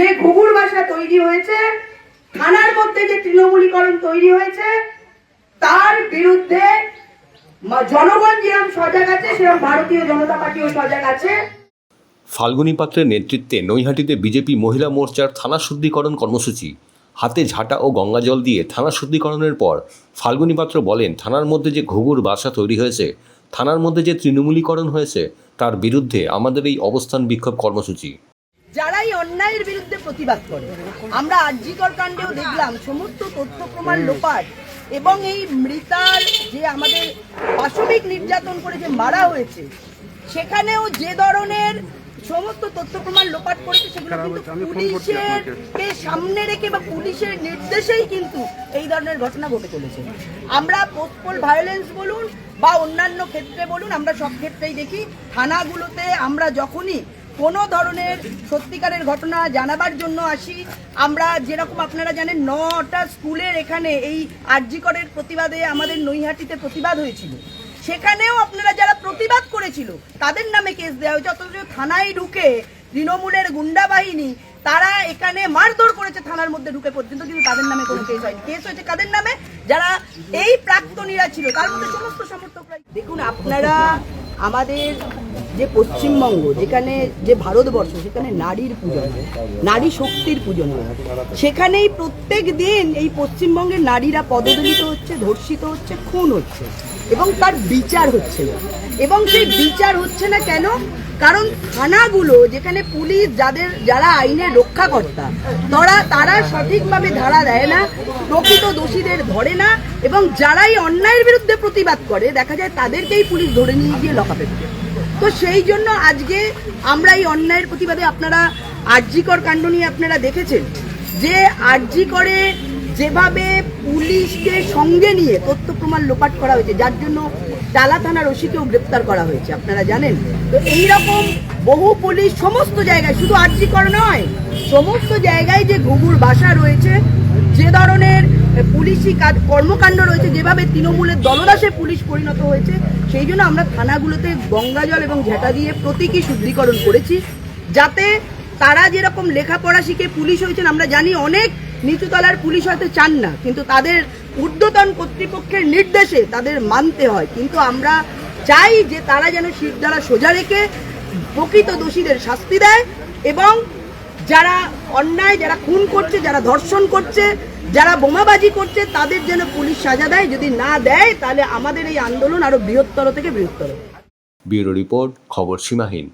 যে ঘুঘুর বাসা তৈরি হয়েছে, থানার মধ্যে যে তৃণমূলীকরণ তৈরি হয়েছে, তার বিরুদ্ধে জনগণ যেরকম সজাগ আছে, সেরকম ভারতীয় জনতা পার্টিও সজাগ আছে। ফাল্গুনী পাত্রের নেতৃত্বে নৈহাটিতে বিজেপি মহিলা মোর্চার থানা শুদ্ধিকরণ কর্মসূচি। হাতে ঝাঁটা ও গঙ্গা জল দিয়ে থানা শুদ্ধিকরণের পর ফাল্গুনী পাত্র বলেন, থানার মধ্যে যে ঘুঘুর বাসা তৈরি হয়েছে, থানার মধ্যে যে তৃণমূলীকরণ হয়েছে, তার বিরুদ্ধে আমাদের এই অবস্থান বিক্ষোভ কর্মসূচি। যারাই অন্যায়ের বিরুদ্ধে প্রতিবাদ করে। আমরা আর্যিকর কাণ্ডেও দেখলাম সমস্ত তথ্য প্রমাণ লোপাট এবং এই মৃতার যে আমাদের পাশবিক নির্যাতন করে যে মারা হয়েছে সেখানেও যে ধরনের সমস্ত তথ্য প্রমাণ লোপাট করেছে সেগুলো কিন্তু পুলিশের কে সামনে রেখে বা পুলিশের নির্দেশেই কিন্তু এই ধরনের ঘটনা ঘটে চলেছে। আমরা পোস্টপোল ভায়োলেন্স বলুন বা অন্যান্য ক্ষেত্রে বলুন আমরা সব ক্ষেত্রেই দেখি থানাগুলোতে আমরা যখনই কোনো ধরনের সত্যিকারের ঘটনা জানাবার জন্য আসি। আমরা যেরকম আপনারা জানেন, নটা স্কুলের এখানে এই আরজিকরের প্রতিবাদে আমাদের নৈহাটিতে প্রতিবাদ হয়েছিল। সেখানেও আপনারা যারা প্রতিবাদ করেছিল, তাদের নামে কেস দেওয়া হয়েছে। অথচ থানায় ঢুকে তৃণমূলের গুন্ডা বাহিনী, তারা এখানে মারধর করেছে থানার মধ্যে ঢুকে পর্যন্ত, কিন্তু তাদের নামে কোনো কেস হয়নি। কেস হয়েছে কাদের নামে? যারা এই প্রাক্তনীরা ছিল, তার মধ্যে সমস্ত সমর্থকরা দেখুন, আপনারা আমাদের যে পশ্চিমবঙ্গ যেখানে যে ভারতবর্ষ সেখানে নারীর পূজন হয়, নারী শক্তির পূজন হয়। সেখানেই প্রত্যেক দিন এই পশ্চিমবঙ্গের নারীরা পদদলিত হচ্ছে ধর্ষিত হচ্ছে খুন হচ্ছে এবং তার বিচার হচ্ছে না। এবং সেই বিচার হচ্ছে না কেন? কারণ থানাগুলো যেখানে পুলিশ যাদের যারা আইনের রক্ষাকর্তা তারা তারা সঠিকভাবে ধারা দেয় না প্রকৃত দোষীদের ধরে না এবং যারাই অন্যায়ের বিরুদ্ধে প্রতিবাদ করে দেখা যায় তাদেরকেই পুলিশ ধরে নিয়ে গিয়ে লকাপে তো সেই জন্য আজকে আমরা এই অন্যায়ের প্রতিবাদে আপনারা আর্যিকর কাণ্ড নিয়ে আপনারা দেখেছেন। যে আর্জি করে যেভাবে পুলিশকে সঙ্গে নিয়ে তথ্য প্রমাণ লোপাট করা হয়েছে, যার জন্য টালা থানার ওসিকেও গ্রেপ্তার করা হয়েছে, আপনারা জানেন। তো এইরকম বহু পুলিশ সমস্ত জায়গায়, শুধু আর্যিকর নয়, সমস্ত জায়গায় যে ঘুঘুর বাসা রয়েছে, যে ধরনের পুলিশি কাজ, কর্মকাণ্ড রয়েছে যেভাবে তৃণমূলের দলদাসে পুলিশ পরিণত হয়েছে, সেই জন্য আমরা থানাগুলোতে গঙ্গাজল এবং ঝেঁটা দিয়ে প্রতীকী শুদ্ধিকরণ করেছি, যাতে তারা যেরকম লেখাপড়া শিখে পুলিশ হয়েছেন, আমরা জানি অনেক নিচুতলার পুলিশ হয়তো চান না, কিন্তু তাদের ঊর্ধ্বতন কর্তৃপক্ষের নির্দেশে তাদের মানতে হয়। কিন্তু আমরা চাই যে তারা যেন শিরদারা সোজা রেখে প্রকৃত দোষীদের শাস্তি দেয় এবং যারা অন্যায়, যারা খুন করছে, যারা ধর্ষণ করছে যারা বোমাবাজি করছে, তাদের যেন পুলিশ সাজা দেয়। যদি না দেয়, তাহলে আমাদের এই আন্দোলন আরও বৃহত্তর থেকে বৃহত্তর। ব্যুরো রিপোর্ট, খবর সীমাহীন।